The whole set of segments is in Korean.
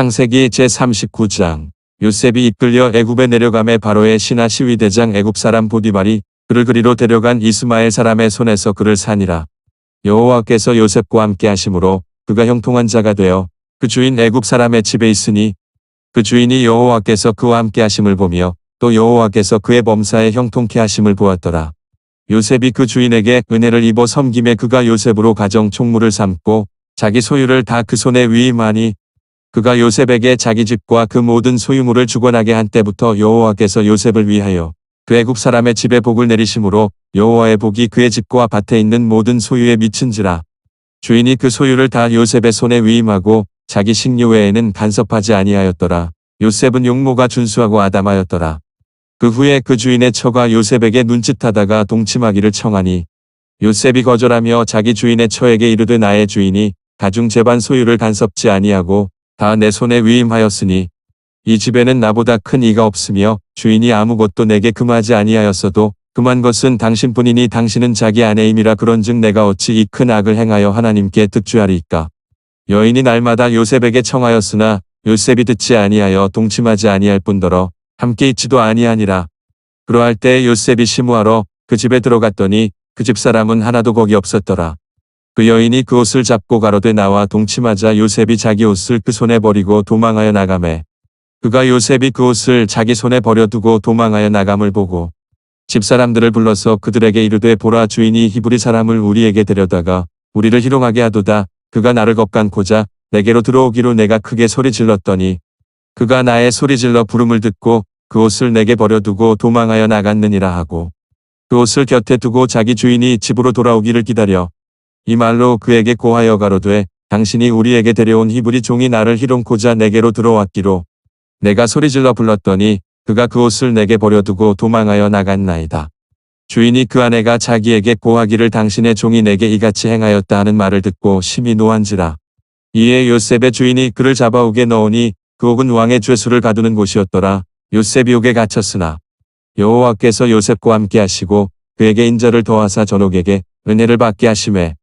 창세기 제39장 요셉이 이끌려 애굽에 내려감에 바로의 신하 시위대장 애굽 사람 보디발이 그를 그리로 데려간 이스마엘 사람의 손에서 그를 산이라. 여호와께서 요셉과 함께 하심으로 그가 형통한 자가 되어 그 주인 애굽 사람의 집에 있으니 그 주인이 여호와께서 그와 함께 하심을 보며 또 여호와께서 그의 범사에 형통케 하심을 보았더라. 요셉이 그 주인에게 은혜를 입어 섬김에 그가 요셉으로 가정 총무를 삼고 자기 소유를 다 그 손에 위임하니 그가 요셉에게 자기 집과 그 모든 소유물을 주관하게 한 때부터 여호와께서 요셉을 위하여 그 애굽 사람의 집에 복을 내리심으로 여호와의 복이 그의 집과 밭에 있는 모든 소유에 미친지라. 주인이 그 소유를 다 요셉의 손에 위임하고 자기 식료 외에는 간섭하지 아니하였더라. 요셉은 용모가 준수하고 아담하였더라. 그 후에 그 주인의 처가 요셉에게 눈짓하다가 동침하기를 청하니 요셉이 거절하며 자기 주인의 처에게 이르되 나의 주인이 가중 재반 소유를 간섭지 아니하고 다 내 손에 위임하였으니 이 집에는 나보다 큰 이가 없으며 주인이 아무것도 내게 금하지 아니하였어도 금한 것은 당신뿐이니 당신은 자기 아내임이라 그런즉 내가 어찌 이 큰 악을 행하여 하나님께 득주하리이까? 여인이 날마다 요셉에게 청하였으나 요셉이 듣지 아니하여 동침하지 아니할 뿐더러 함께 있지도 아니하니라. 그러할 때 요셉이 시무하러 그 집에 들어갔더니 그 집 사람은 하나도 거기 없었더라 그 여인이 그 옷을 잡고 가로되 나와 동침하자 요셉이 자기 옷을 그 손에 버리고 도망하여 나가매. 그가 요셉이 그 옷을 자기 손에 버려두고 도망하여 나감을 보고 집사람들을 불러서 그들에게 이르되 보라 주인이 히브리 사람을 우리에게 데려다가 우리를 희롱하게 하도다. 그가 나를 겁간고자 내게로 들어오기로 내가 크게 소리 질렀더니 그가 나의 소리 질러 부름을 듣고 그 옷을 내게 버려두고 도망하여 나갔느니라 하고 그 옷을 곁에 두고 자기 주인이 집으로 돌아오기를 기다려 이 말로 그에게 고하여 가로되 당신이 우리에게 데려온 히브리 종이 나를 희롱고자 내게로 들어왔기로 내가 소리질러 불렀더니 그가 그 옷을 내게 버려두고 도망하여 나갔나이다. 주인이 그 아내가 자기에게 고하기를 당신의 종이 내게 이같이 행하였다 하는 말을 듣고 심히 노한지라. 이에 요셉의 주인이 그를 잡아오게 넣으니 그 옥은 왕의 죄수를 가두는 곳이었더라. 요셉이 옥에 갇혔으나 여호와께서 요셉과 함께 하시고 그에게 인자를 더하사 전옥에게 은혜를 받게 하심에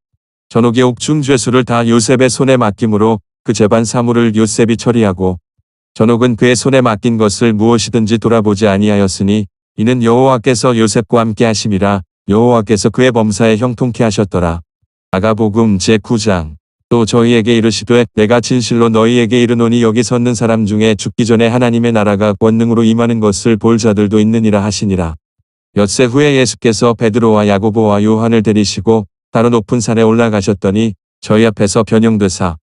전옥의 옥중 죄수를 다 요셉의 손에 맡김으로 그 재반 사물을 요셉이 처리하고 전옥은 그의 손에 맡긴 것을 무엇이든지 돌아보지 아니하였으니 이는 여호와께서 요셉과 함께 하심이라 여호와께서 그의 범사에 형통케 하셨더라. 아가복음 제9장 또 저희에게 이르시되 내가 진실로 너희에게 이르노니 여기 섰는 사람 중에 죽기 전에 하나님의 나라가 권능으로 임하는 것을 볼 자들도 있느니라 하시니라. 엿새 후에 예수께서 베드로와 야고보와 요한을 데리시고 다른 높은 산에 올라가셨더니 저희 앞에서 변형되사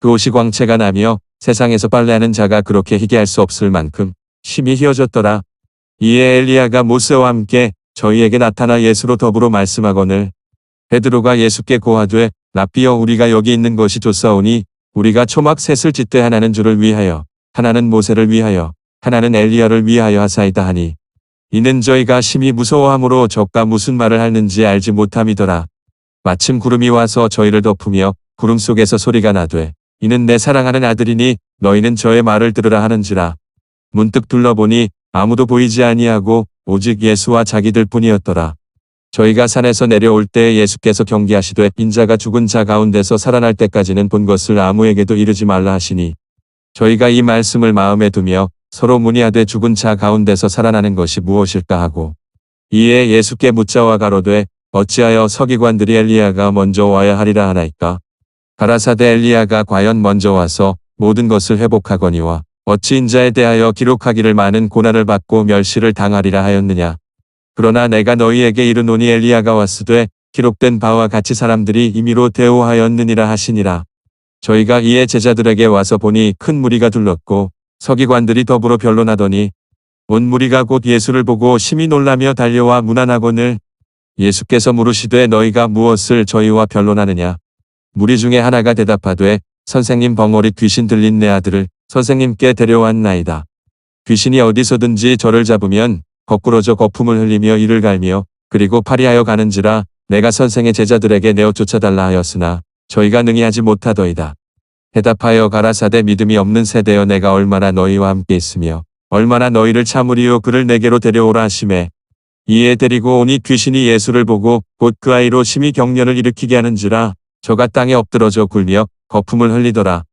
그 옷이 광채가 나며 세상에서 빨래하는 자가 그렇게 희게 할 수 없을 만큼 심히 희어졌더라. 이에 엘리야가 모세와 함께 저희에게 나타나 예수로 더불어 말씀하거늘 베드로가 예수께 고하되 랍비여 우리가 여기 있는 것이 좋사오니 우리가 초막 셋을 짓되 하나는 주를 위하여 하나는 모세를 위하여 하나는 엘리야를 위하여 하사이다 하니 이는 저희가 심히 무서워함으로 저가 무슨 말을 하는지 알지 못함이더라. 마침 구름이 와서 저희를 덮으며 구름 속에서 소리가 나되 이는 내 사랑하는 아들이니 너희는 저의 말을 들으라 하는지라. 문득 둘러보니 아무도 보이지 아니하고 오직 예수와 자기들 뿐이었더라. 저희가 산에서 내려올 때 예수께서 경계하시되 인자가 죽은 자 가운데서 살아날 때까지는 본 것을 아무에게도 이르지 말라 하시니 저희가 이 말씀을 마음에 두며 서로 문의하되 죽은 자 가운데서 살아나는 것이 무엇일까 하고 이에 예수께 묻자와 가로되 어찌하여 서기관들이 엘리야가 먼저 와야 하리라 하나이까 가라사대 엘리야가 과연 먼저 와서 모든 것을 회복하거니와 어찌 인자에 대하여 기록하기를 많은 고난을 받고 멸시를 당하리라 하였느냐 그러나 내가 너희에게 이르노니 엘리야가 왔으되 기록된 바와 같이 사람들이 임의로 대우하였느니라 하시니라. 저희가 이에 제자들에게 와서 보니 큰 무리가 둘렀고 서기관들이 더불어 변론하더니 온 무리가 곧 예수를 보고 심히 놀라며 달려와 문안하거늘 예수께서 물으시되 너희가 무엇을 저희와 변론하느냐 무리 중에 하나가 대답하되 선생님 벙어리 귀신 들린 내 아들을 선생님께 데려왔나이다. 귀신이 어디서든지 저를 잡으면 거꾸러져 거품을 흘리며 이를 갈며 그리고 파리하여 가는지라 내가 선생의 제자들에게 내어 쫓아달라 하였으나 저희가 능히 하지 못하더이다. 대답하여 가라사대 믿음이 없는 세대여 내가 얼마나 너희와 함께 있으며 얼마나 너희를 참으리요 그를 내게로 데려오라 하심에 이에 데리고 오니 귀신이 예수를 보고 곧 그 아이로 심히 경련을 일으키게 하는지라 저가 땅에 엎드러져 굴며 거품을 흘리더라.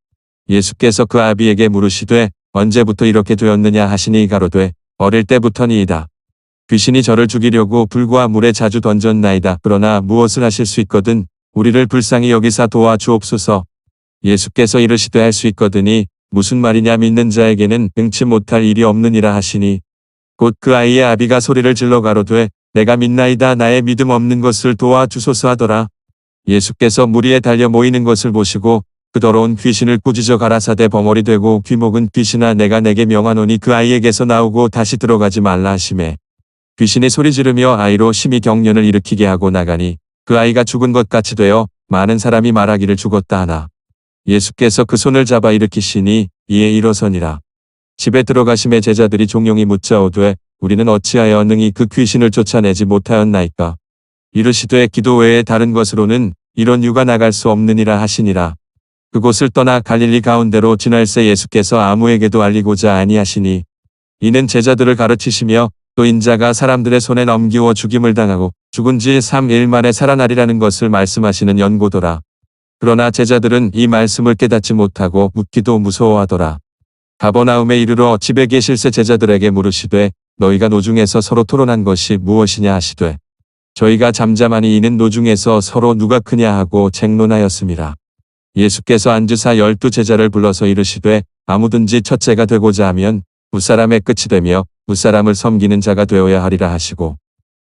예수께서 그 아비에게 물으시되 언제부터 이렇게 되었느냐 하시니 가로되 어릴 때부터니이다. 귀신이 저를 죽이려고 불과 물에 자주 던졌나이다. 그러나 무엇을 하실 수 있거든 우리를 불쌍히 여기사 도와 주옵소서. 예수께서 이르시되 할 수 있거든이 무슨 말이냐 믿는 자에게는 능치 못할 일이 없느니라 하시니 곧 그 아이의 아비가 소리를 질러 가로되 내가 믿나이다 나의 믿음 없는 것을 도와주소서 하더라. 예수께서 무리에 달려 모이는 것을 보시고 그 더러운 귀신을 꾸짖어 가라사대 벙어리 되고 귀목은 귀신아 내가 내게 명하노니 그 아이에게서 나오고 다시 들어가지 말라 하심에 귀신이 소리 지르며 아이로 심히 경련을 일으키게 하고 나가니 그 아이가 죽은 것 같이 되어 많은 사람이 말하기를 죽었다 하나 예수께서 그 손을 잡아 일으키시니 이에 일어서니라 집에 들어가심에 제자들이 종용이 묻자오되 우리는 어찌하여 능히 그 귀신을 쫓아내지 못하였나이까 이르시되 기도 외에 다른 것으로는 이런 유가 나갈 수 없느니라 하시니라 그곳을 떠나 갈릴리 가운데로 지날새 예수께서 아무에게도 알리고자 아니하시니 이는 제자들을 가르치시며 또 인자가 사람들의 손에 넘기워 죽임을 당하고 죽은 지 3일 만에 살아나리라는 것을 말씀하시는 연고더라. 그러나 제자들은 이 말씀을 깨닫지 못하고 묻기도 무서워하더라. 가버나움에 이르러 집에 계실새 제자들에게 물으시되 너희가 노중에서 서로 토론한 것이 무엇이냐 하시되 저희가 잠잠하니 이는 노중에서 서로 누가 크냐 하고 쟁론하였습니다. 예수께서 앉으사 열두 제자를 불러서 이르시되 아무든지 첫째가 되고자 하면 무사람의 끝이 되며 무사람을 섬기는 자가 되어야 하리라 하시고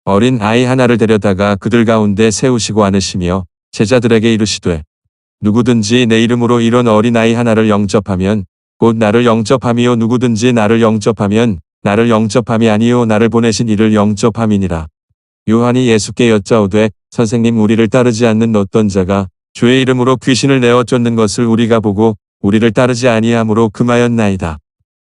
어린 아이 하나를 데려다가 그들 가운데 세우시고 안으시며 제자들에게 이르시되 누구든지 내 이름으로 이런 어린 아이 하나를 영접하면 곧 나를 영접함이요 누구든지 나를 영접하면 나를 영접함이 아니요 나를 보내신 이를 영접함이니라. 요한이 예수께 여짜오되 선생님 우리를 따르지 않는 어떤 자가 주의 이름으로 귀신을 내어 쫓는 것을 우리가 보고 우리를 따르지 아니함으로 금하였나이다.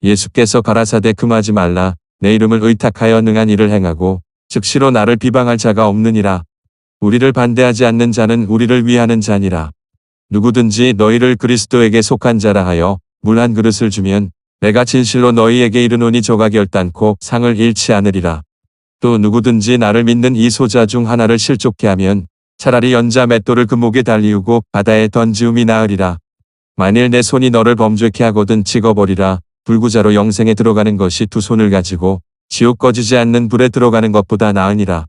예수께서 가라사대 금하지 말라 내 이름을 의탁하여 능한 일을 행하고 즉시로 나를 비방할 자가 없느니라. 우리를 반대하지 않는 자는 우리를 위하는 자니라. 누구든지 너희를 그리스도에게 속한 자라 하여 물 한 그릇을 주면 내가 진실로 너희에게 이르노니 저가 결단코 상을 잃지 않으리라. 또 누구든지 나를 믿는 이 소자 중 하나를 실족케 하면 차라리 연자 맷돌을 그 목에 달리우고 바다에 던지움이 나으리라. 만일 내 손이 너를 범죄케 하거든 찍어버리라. 불구자로 영생에 들어가는 것이 두 손을 가지고 지옥 꺼지지 않는 불에 들어가는 것보다 나으니라.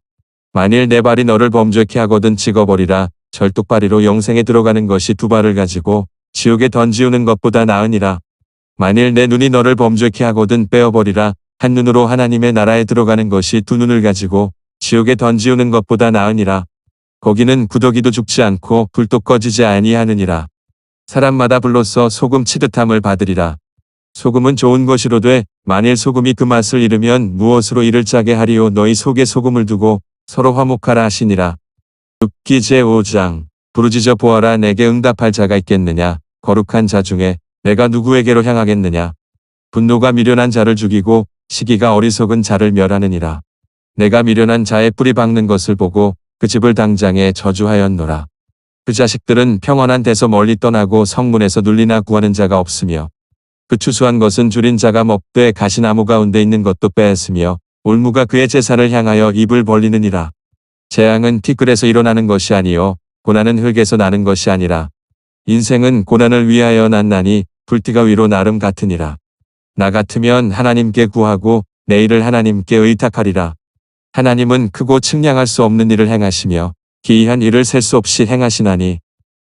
만일 내 발이 너를 범죄케 하거든 찍어버리라. 절뚝발이로 영생에 들어가는 것이 두 발을 가지고 지옥에 던지우는 것보다 나으니라. 만일 내 눈이 너를 범죄케 하거든 빼어버리라. 한 눈으로 하나님의 나라에 들어가는 것이 두 눈을 가지고 지옥에 던지우는 것보다 나으니라. 거기는 구더기도 죽지 않고 불도 꺼지지 아니하느니라. 사람마다 불로써 소금 치듯함을 받으리라. 소금은 좋은 것이로되 만일 소금이 그 맛을 잃으면 무엇으로 이를 짜게 하리요 너희 속에 소금을 두고 서로 화목하라 하시니라. 읍기 제5장 부르짖어 보아라 내게 응답할 자가 있겠느냐 거룩한 자 중에 내가 누구에게로 향하겠느냐 분노가 미련한 자를 죽이고 시기가 어리석은 자를 멸하느니라. 내가 미련한 자의 뿌리 박는 것을 보고 그 집을 당장에 저주하였노라. 그 자식들은 평안한 데서 멀리 떠나고 성문에서 눌리나 구하는 자가 없으며 그 추수한 것은 줄인 자가 먹되 가시나무 가운데 있는 것도 빼앗으며 올무가 그의 재산을 향하여 입을 벌리느니라. 재앙은 티끌에서 일어나는 것이 아니요 고난은 흙에서 나는 것이 아니라 인생은 고난을 위하여 났나니 불티가 위로 나름 같으니라. 나 같으면 하나님께 구하고 내일을 하나님께 의탁하리라. 하나님은 크고 측량할 수 없는 일을 행하시며 기이한 일을 셀 수 없이 행하시나니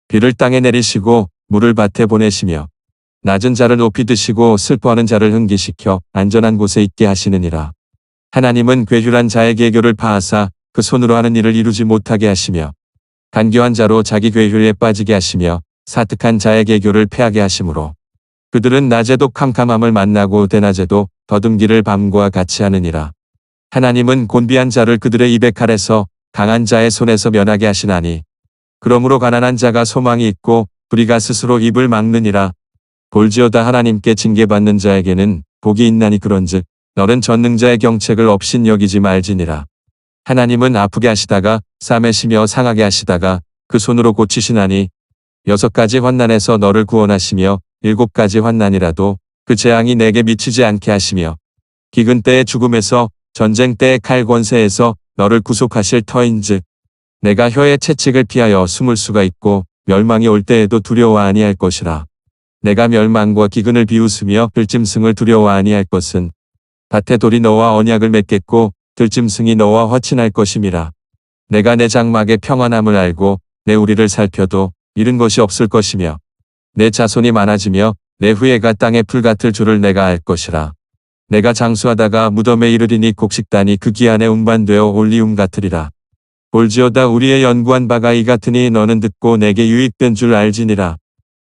비를 땅에 내리시고 물을 밭에 보내시며 낮은 자를 높이 드시고 슬퍼하는 자를 흥기시켜 안전한 곳에 있게 하시느니라. 하나님은 괴휼한 자의 계교를 파하사 그 손으로 하는 일을 이루지 못하게 하시며 간교한 자로 자기 괴휼에 빠지게 하시며 사특한 자의 계교를 패하게 하시므로 그들은 낮에도 캄캄함을 만나고 대낮에도 더듬기를 밤과 같이 하느니라. 하나님은 곤비한 자를 그들의 입에 칼에서 강한 자의 손에서 면하게 하시나니 그러므로 가난한 자가 소망이 있고 불의가 스스로 입을 막느니라. 볼지어다 하나님께 징계받는 자에게는 복이 있나니 그런즉 너는 전능자의 경책을 없인 여기지 말지니라. 하나님은 아프게 하시다가 싸매시며 상하게 하시다가 그 손으로 고치시나니 여섯 가지 환난에서 너를 구원하시며 일곱 가지 환난이라도 그 재앙이 내게 미치지 않게 하시며 기근 때의 죽음에서 전쟁 때의 칼 권세에서 너를 구속하실 터인즉 내가 혀의 채찍을 피하여 숨을 수가 있고 멸망이 올 때에도 두려워 아니할 것이라. 내가 멸망과 기근을 비웃으며 들짐승을 두려워 아니할 것은 밭에 돌이 너와 언약을 맺겠고 들짐승이 너와 화친할 것임이라. 내가 내 장막의 평안함을 알고 내 우리를 살펴도 잃은 것이 없을 것이며 내 자손이 많아지며 내 후예가 땅의 풀 같을 줄을 내가 알 것이라. 내가 장수하다가 무덤에 이르리니 곡식단이 그 기한에 운반되어 올리움 같으리라. 볼지어다 우리의 연구한 바가 이 같으니 너는 듣고 내게 유익된 줄 알지니라.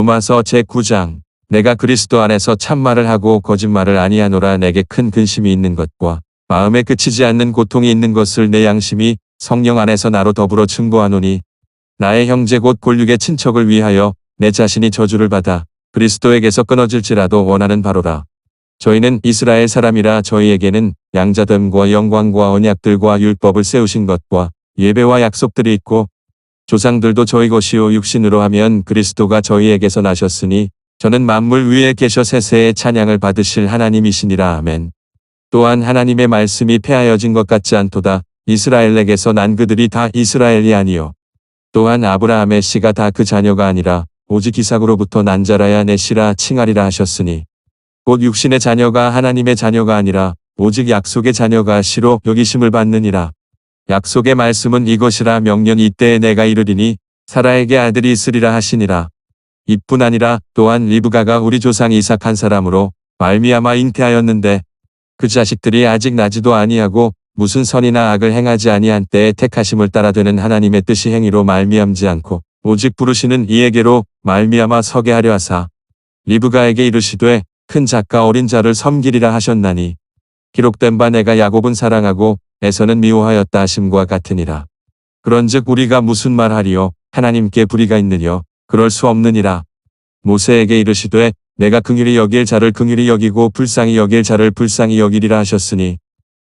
로마서 제9장 내가 그리스도 안에서 참말을 하고 거짓말을 아니하노라 내게 큰 근심이 있는 것과 마음에 그치지 않는 고통이 있는 것을 내 양심이 성령 안에서 나로 더불어 증거하노니 나의 형제 곧 골육의 친척을 위하여 내 자신이 저주를 받아 그리스도에게서 끊어질지라도 원하는 바로라. 저희는 이스라엘 사람이라 저희에게는 양자됨과 영광과 언약들과 율법을 세우신 것과 예배와 약속들이 있고 조상들도 저희 것이요 육신으로 하면 그리스도가 저희에게서 나셨으니 저는 만물 위에 계셔 세세의 찬양을 받으실 하나님이시니라 아멘. 또한 하나님의 말씀이 폐하여진 것 같지 않도다. 이스라엘에게서 난 그들이 다 이스라엘이 아니요. 또한 아브라함의 씨가 다 그 자녀가 아니라 오직 이삭으로부터 난 자라야 내 씨라 칭하리라 하셨으니 곧 육신의 자녀가 하나님의 자녀가 아니라 오직 약속의 자녀가 씨로 여기심을 받느니라. 약속의 말씀은 이것이라 명년 이때에 내가 이르리니 사라에게 아들이 있으리라 하시니라. 이뿐 아니라 또한 리브가가 우리 조상 이삭 한 사람으로 말미암아 잉태하였는데 그 자식들이 아직 나지도 아니하고 무슨 선이나 악을 행하지 아니한 때에 택하심을 따라 되는 하나님의 뜻이 행위로 말미암지 않고 오직 부르시는 이에게로 말미암아 서게 하려 하사 리브가에게 이르시되 큰 작가 어린 자를 섬기리라 하셨나니 기록된 바 내가 야곱은 사랑하고 에서는 미워하였다 하심과 같으니라. 그런즉 우리가 무슨 말하리요 하나님께 불의가 있느뇨 그럴 수 없느니라. 모세에게 이르시되 내가 긍휼히 여길 자를 긍휼히 여기고 불쌍히 여길 자를 불쌍히 여기리라 하셨으니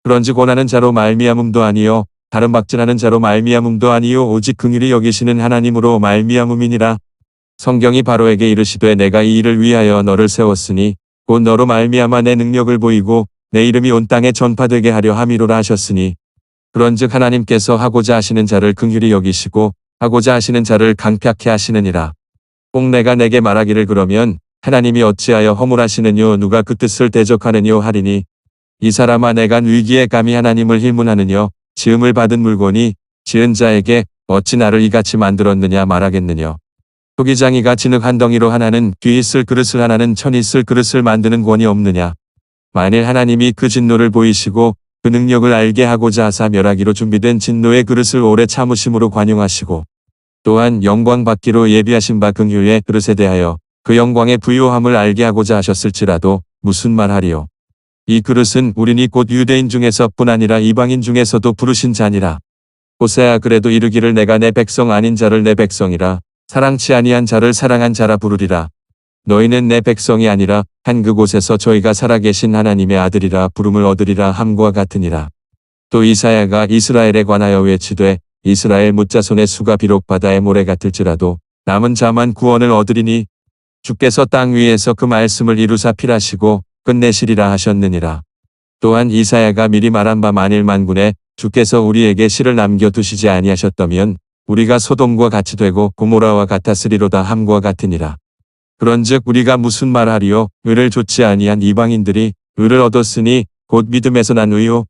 그런즉 원하는 자로 말미암음도 아니요 다른 박진하는 자로 말미암음도 아니요 오직 긍휼히 여기시는 하나님으로 말미암음이니라. 성경이 바로에게 이르시되 내가 이 일을 위하여 너를 세웠으니 곧 너로 말미암아 내 능력을 보이고 내 이름이 온 땅에 전파되게 하려 함이로라 하셨으니 그런즉 하나님께서 하고자 하시는 자를 긍휼히 여기시고 하고자 하시는 자를 강팍해 하시느니라. 꼭 내가 내게 말하기를 그러면 하나님이 어찌하여 허물하시느뇨 누가 그 뜻을 대적하느뇨 하리니 이 사람아 내가 위기에 감히 하나님을 힐문하느뇨 지음을 받은 물건이 지은 자에게 어찌 나를 이같이 만들었느냐 말하겠느뇨. 토기장이가 진흙 한 덩이로 하나는 귀 있을 그릇을 하나는 천 있을 그릇을 만드는 권이 없느냐. 만일 하나님이 그 진노를 보이시고 그 능력을 알게 하고자 하사 멸하기로 준비된 진노의 그릇을 오래 참으심으로 관용하시고 또한 영광 받기로 예비하신 바 긍휼의 그릇에 대하여 그 영광의 부요함을 알게 하고자 하셨을지라도 무슨 말하리요. 이 그릇은 우리니 곧 유대인 중에서뿐 아니라 이방인 중에서도 부르신 자니라. 호세아 그래도 이르기를 내가 내 백성 아닌 자를 내 백성이라 사랑치 아니한 자를 사랑한 자라 부르리라. 너희는 내 백성이 아니라 한 그곳에서 저희가 살아계신 하나님의 아들이라 부름을 얻으리라 함과 같으니라. 또 이사야가 이스라엘에 관하여 외치되 이스라엘 무자손의 수가 비록 바다의 모래 같을지라도 남은 자만 구원을 얻으리니 주께서 땅 위에서 그 말씀을 이루사 필하시고 끝내시리라 하셨느니라. 또한 이사야가 미리 말한 바 만일 만군에 주께서 우리에게 실을 남겨두시지 아니하셨다면 우리가 소돔과 같이 되고 고모라와 같았으리로다 함과 같으니라. 그런즉 우리가 무슨 말하리요 의를 좋지 아니한 이방인들이 의를 얻었으니 곧 믿음에서 난 의요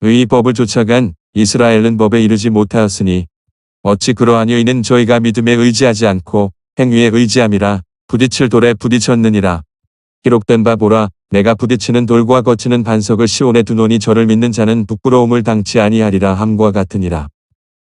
의의 법을 쫓아간 이스라엘은 법에 이르지 못하였으니 어찌 그러하뇨 이는 저희가 믿음에 의지하지 않고 행위에 의지함이라 부딪힐 돌에 부딪혔느니라 기록된 바 보라 내가 부딪히는 돌과 거치는 반석을 시온에 두노니 저를 믿는 자는 부끄러움을 당치 아니하리라 함과 같으니라